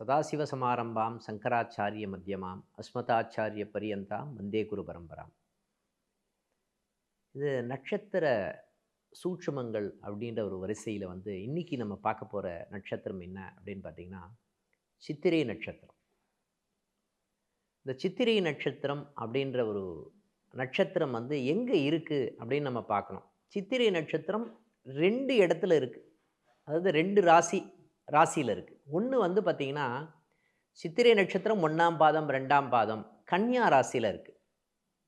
சதாசிவசமாரம்பாம் சங்கராச்சாரிய மத்தியமாம் அஸ்மதாச்சாரிய பரியந்தாம் வந்தே குரு பரம்பராம். இது நட்சத்திர சூட்சுமங்கள் அப்படின்ற ஒரு வரிசையில் வந்து இன்னைக்கு நம்ம பார்க்க போகிற நட்சத்திரம் என்ன அப்படின்னு பார்த்தீங்கன்னா சித்திரை நட்சத்திரம். இந்த சித்திரை நட்சத்திரம் அப்படின்ற ஒரு நட்சத்திரம் வந்து எங்கே இருக்குது அப்படின்னு நம்ம பார்க்கணும். சித்திரை நட்சத்திரம் ரெண்டு இடத்துல இருக்குது அதாவது ரெண்டு ராசி ராசியில் இருக்குது ஒன்று வந்து பார்த்திங்கன்னா சித்திரை நட்சத்திரம் ஒன்றாம் பாதம் ரெண்டாம் பாதம் கன்னியா ராசியில் இருக்குது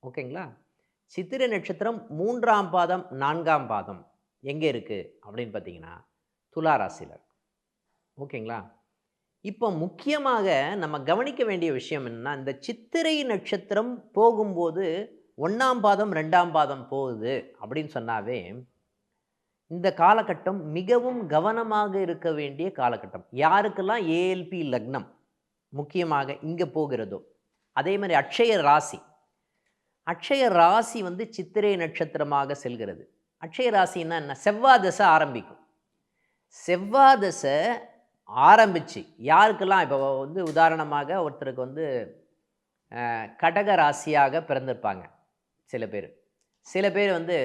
ஓகேங்களா? சித்திரை நட்சத்திரம் மூன்றாம் பாதம் நான்காம் பாதம் எங்கே இருக்குது அப்படின்னு பார்த்தீங்கன்னா துலா ராசியில் இருக்கு. ஓகேங்களா? இப்போ முக்கியமாக நம்ம கவனிக்க வேண்டிய விஷயம் என்னன்னா இந்த சித்திரை நட்சத்திரம் போகும்போது ஒன்றாம் பாதம் ரெண்டாம் பாதம் போகுது அப்படின்னு சொன்னாவே இந்த காலகட்டம் மிகவும் கவனமாக இருக்க வேண்டிய காலகட்டம். யாருக்கெல்லாம் ஏஎல்பி லக்னம் முக்கியமாக இங்கே போகிறதோ அதே மாதிரி அக்ஷய ராசி. அக்ஷய ராசி வந்து சித்திரை நட்சத்திரமாக செல்கிறது. அக்ஷய ராசின்னா என்ன? செவ்வாதசை ஆரம்பிக்கும். செவ்வாதசை ஆரம்பித்து யாருக்கெல்லாம் இப்போ வந்து உதாரணமாக ஒருத்தருக்கு வந்து கடக ராசியாக பிறந்திருப்பாங்க. சில பேர். சில பேர் வந்து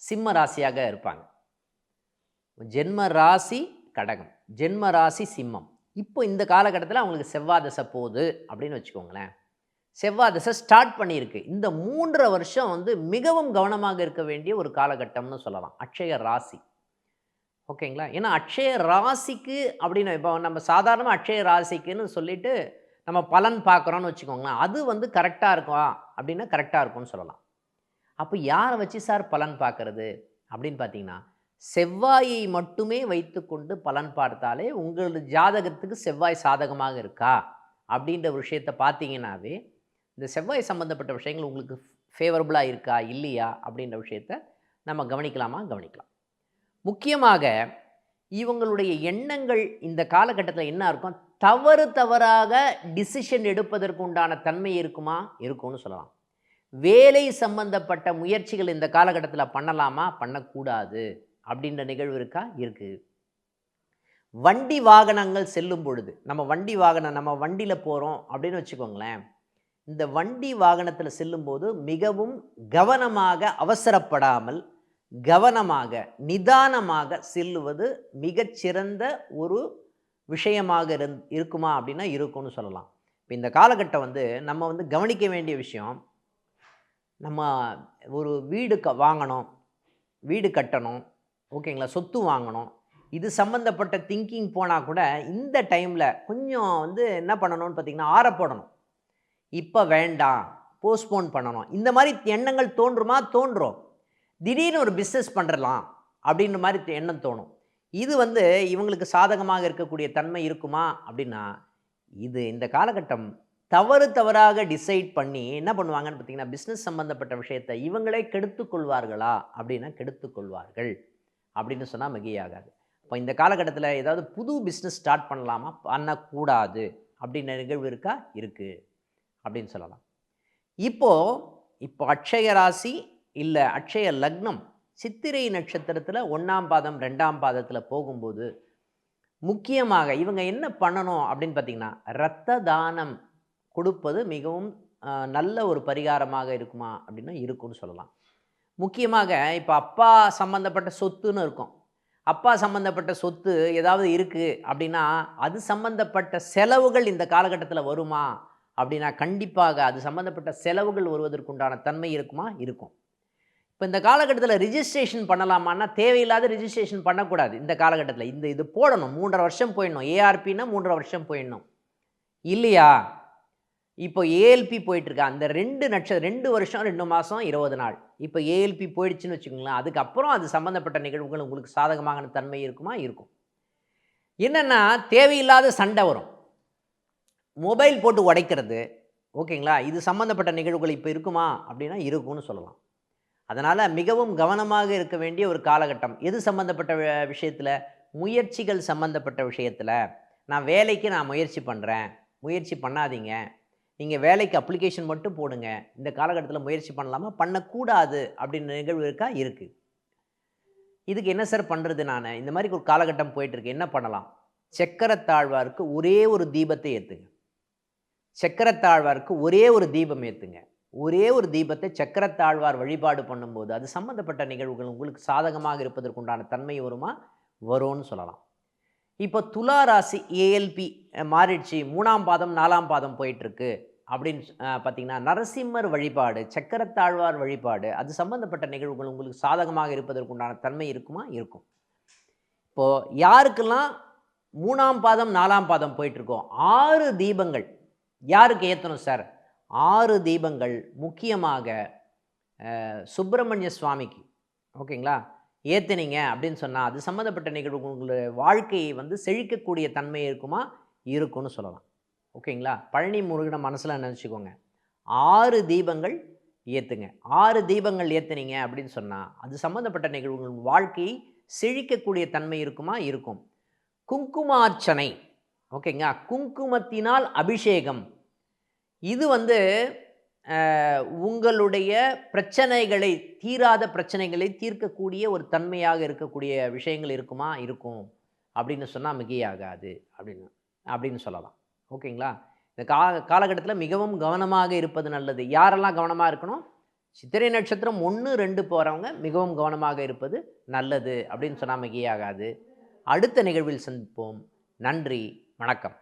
சிம்ம ராசியாக இருப்பாங்க. ஜென்ம ராசி கடகம் ஜென்ம ராசி சிம்மம். இப்போ இந்த காலகட்டத்தில் அவங்களுக்கு செவ்வாதசை போகுது அப்படின்னு வச்சுக்கோங்களேன். செவ்வாதசை ஸ்டார்ட் பண்ணியிருக்கு. இந்த மூன்றரை வருஷம் வந்து மிகவும் கவனமாக இருக்க வேண்டிய ஒரு காலகட்டம்னு சொல்லலாம். அக்ஷய ராசி. ஓகேங்களா? ஏன்னா அக்ஷய ராசிக்கு அப்படின்னு இப்போ நம்ம சாதாரணமாக அக்ஷய ராசிக்குன்னு சொல்லிட்டு நம்ம பலன் பார்க்குறோன்னு வச்சுக்கோங்களேன். அது வந்து கரெக்டாக இருக்கும் அப்படின்னா கரெக்டாக இருக்கும்னு சொல்லலாம். அப்போ யாரை வச்சு சார் பலன் பார்க்கறது? அப்படின்னு பார்த்தீங்கன்னா செவ்வாயை மட்டுமே வைத்துக்கொண்டு பலன் பார்த்தாலே உங்களது ஜாதகத்துக்கு செவ்வாய் சாதகமாக இருக்கா? அப்படின்ற ஒரு விஷயத்தை பார்த்தீங்கன்னாவே இந்த செவ்வாய் சம்மந்தப்பட்ட விஷயங்கள் உங்களுக்கு ஃபேவரபுளாக இருக்கா? இல்லையா? அப்படின்ற விஷயத்த நம்ம கவனிக்கலாமா? கவனிக்கலாம். முக்கியமாக இவங்களுடைய எண்ணங்கள் இந்த காலகட்டத்தில் என்ன இருக்கும்? தவறு தவறாக டிசிஷன் எடுப்பதற்கு உண்டான தன்மை இருக்குமா? இருக்கும்னு சொல்லலாம். வேலை சம்பந்தப்பட்ட முயற்சிகள் இந்த காலகட்டத்தில் பண்ணலாமா? பண்ணக்கூடாது. அப்படின்ற நிகழ்வு இருக்கா? இருக்குது வண்டி வாகனங்கள் செல்லும் பொழுது நம்ம வண்டி வாகனம் நம்ம வண்டியில் போகிறோம் அப்படின்னு வச்சுக்கோங்களேன் இந்த வண்டி வாகனத்தில் செல்லும்போது மிகவும் கவனமாக அவசரப்படாமல் கவனமாக நிதானமாக செல்லுவது மிகச்சிறந்த ஒரு விஷயமாக இருந் இருக்குமா அப்படின்னா இருக்கும்னு சொல்லலாம். இப்போ இந்த காலகட்டம் வந்து நம்ம வந்து கவனிக்க வேண்டிய விஷயம் நம்ம ஒரு வீடு க வாங்கணும் வீடு கட்டணும் ஓகேங்களா? சொத்து வாங்கணும். இது சம்மந்தப்பட்ட திங்கிங் போனால் கூட இந்த டைமில் கொஞ்சம் வந்து என்ன பண்ணணும்னு பார்த்தீங்கன்னா ஆற போடணும். இப்போ வேண்டாம் போஸ்ட்போன் பண்ணணும். இந்த மாதிரி எண்ணங்கள் தோன்றுமா? தோன்றும். திடீர்னு ஒரு பிஸ்னஸ் பண்ணுறலாம் அப்படின்ற மாதிரி எண்ணம் தோணும். இது வந்து இவங்களுக்கு சாதகமாக இருக்கக்கூடிய தன்மை இருக்குமா? அப்படின்னா இது இந்த காலகட்டம் தவறு தவறாக டிசைட் பண்ணி என்ன பண்ணுவாங்கன்னு பார்த்தீங்கன்னா பிஸ்னஸ் சம்மந்தப்பட்ட விஷயத்தை இவங்களே கெடுத்துக் கொள்வார்களா? அப்படின்னா கெடுத்துக்கொள்வார்கள் அப்படின்னு சொன்னால் மிகையாகாது இப்போ இந்த காலகட்டத்தில் ஏதாவது புது பிஸ்னஸ் ஸ்டார்ட் பண்ணலாமா? பண்ணக்கூடாது. அப்படின்ற நிகழ்வு இருக்கா? இருக்குது அப்படின்னு சொல்லலாம். இப்போது இப்போ அக்ஷய ராசி இல்லை அக்ஷய லக்னம் சித்திரை நட்சத்திரத்தில் ஒன்றாம் பாதம் ரெண்டாம் பாதத்தில் போகும்போது முக்கியமாக இவங்க என்ன பண்ணணும் அப்படின்னு பார்த்தீங்கன்னா இரத்த தானம் கொடுப்பது மிகவும் நல்ல ஒரு பரிகாரமாக இருக்குமா அப்படின்னா இருக்கும்னு சொல்லலாம். முக்கியமாக இப்போ அப்பா சம்மந்தப்பட்ட சொத்துன்னு இருக்கும். அப்பா சம்மந்தப்பட்ட சொத்து ஏதாவது இருக்குது அப்படின்னா அது சம்மந்தப்பட்ட செலவுகள் இந்த காலகட்டத்தில் வருமா அப்படின்னா கண்டிப்பாக அது சம்மந்தப்பட்ட செலவுகள் வருவதற்குண்டான தன்மை இருக்குமா? இருக்கும். இப்போ இந்த காலகட்டத்தில் ரிஜிஸ்ட்ரேஷன் பண்ணலாமான்னா தேவையில்லாத ரிஜிஸ்ட்ரேஷன் பண்ணக்கூடாது. இந்த காலகட்டத்தில் இந்த இது போடணும். மூன்றரை வருஷம் போயிடணும். ஏஆர்பின்னா மூன்றரை வருஷம் போயிடணும். இல்லையா? இப்போ ஏஎல்பி போயிட்டுருக்கா. அந்த ரெண்டு நட்சத்திரம் ரெண்டு வருஷம் ரெண்டு மாதம் இருபது நாள். இப்போ ஏஎல்பி போயிடுச்சுன்னு வச்சுக்கோங்களேன் அதுக்கப்புறம் அது சம்மந்தப்பட்ட நிகழ்வுகள் உங்களுக்கு சாதகமான தன்மை இருக்குமா? இருக்கும். என்னென்னா தேவையில்லாத சண்டை வரும். மொபைல் போட்டு உடைக்கிறது ஓகேங்களா? இது சம்மந்தப்பட்ட நிகழ்வுகள் இப்போ இருக்குமா? அப்படின்னா இருக்கும்னு சொல்லலாம். அதனால் மிகவும் கவனமாக இருக்க வேண்டிய ஒரு காலகட்டம். எது சம்மந்தப்பட்ட விஷயத்தில்? முயற்சிகள் சம்மந்தப்பட்ட விஷயத்தில். நான் வேலைக்கு நான் முயற்சி பண்ணுறேன் முயற்சி பண்ணாதீங்க. நீங்கள் வேலைக்கு அப்ளிகேஷன் மட்டும் போடுங்க. இந்த காலகட்டத்தில் முயற்சி பண்ணலாமா? பண்ணக்கூடாது அப்படின்ற நிகழ்வு இருக்கா? இருக்குது இதுக்கு என்ன சார் பண்ணுறது நான்? இந்த மாதிரி ஒரு காலகட்டம் போயிட்டுருக்கு. என்ன பண்ணலாம்? சக்கரத்தாழ்வாருக்கு ஒரே ஒரு தீபத்தை ஏற்றுங்க சக்கரத்தாழ்வாருக்கு ஒரே ஒரு தீபம் ஏற்றுங்க ஒரே ஒரு தீபத்தை சக்கரத்தாழ்வார் வழிபாடு பண்ணும்போது அது சம்மந்தப்பட்ட நிகழ்வுகள் உங்களுக்கு சாதகமாக இருப்பதற்குண்டான தன்மை வருமா? வரும்னு சொல்லலாம். இப்போ துலா ராசி ஏஎல்பி மாறிடுச்சு மூணாம் பாதம் நாலாம் பாதம் போயிட்டுருக்கு அப்படின்னு பார்த்தீங்கன்னா நரசிம்மர் வழிபாடு சக்கரத்தாழ்வார் வழிபாடு அது சம்பந்தப்பட்ட நிகழ்வுகள் உங்களுக்கு சாதகமாக இருப்பதற்குண்டான தன்மை இருக்குமா? இருக்கும். இப்போது யாருக்கெல்லாம் மூணாம் பாதம் நாலாம் பாதம் போயிட்டுருக்கோம் ஆறு தீபங்கள் யாருக்கு ஏற்றணும் சார்? ஆறு தீபங்கள் முக்கியமாக சுப்பிரமணிய சுவாமிக்கு. ஓகேங்களா? ஏற்றுனீங்க அப்படின்னு சொன்னால் அது சம்மந்தப்பட்ட நிகழ்வு உங்களுடைய வாழ்க்கையை வந்து செழிக்கக்கூடிய தன்மை இருக்குமா? இருக்கும்னு சொல்லலாம். ஓகேங்களா? பழனி முருகனை மனசில் நினச்சிக்கோங்க. ஆறு தீபங்கள் ஏற்றுங்க ஆறு தீபங்கள் ஏற்றுனீங்க அப்படின்னு சொன்னால் அது சம்மந்தப்பட்ட நிகழ்வுகள் வாழ்க்கையை செழிக்கக்கூடிய தன்மை இருக்குமா? இருக்கும். குங்குமார்ச்சனை. ஓகேங்க குங்குமத்தினால் அபிஷேகம். இது வந்து உங்களுடைய பிரச்சனைகளை தீராத பிரச்சனைகளை தீர்க்கக்கூடிய ஒரு தன்மையாக இருக்கக்கூடிய விஷயங்கள் இருக்குமா? இருக்கும். அப்படின்னு சொன்னால் மிகையாகாது. அப்படின்னு அப்படின்னு சொல்லலாம். ஓகேங்களா? இந்த கா காலகட்டத்தில் மிகவும் கவனமாக இருப்பது நல்லது. யாரெல்லாம் கவனமாக இருக்கணும்? சித்திரை நட்சத்திரம் ஒன்று ரெண்டு போகிறவங்க மிகவும் கவனமாக இருப்பது நல்லது அப்படின்னு சொன்னால் மிகையாகாது. அடுத்த நிகழ்வில் சந்திப்போம். நன்றி. வணக்கம்.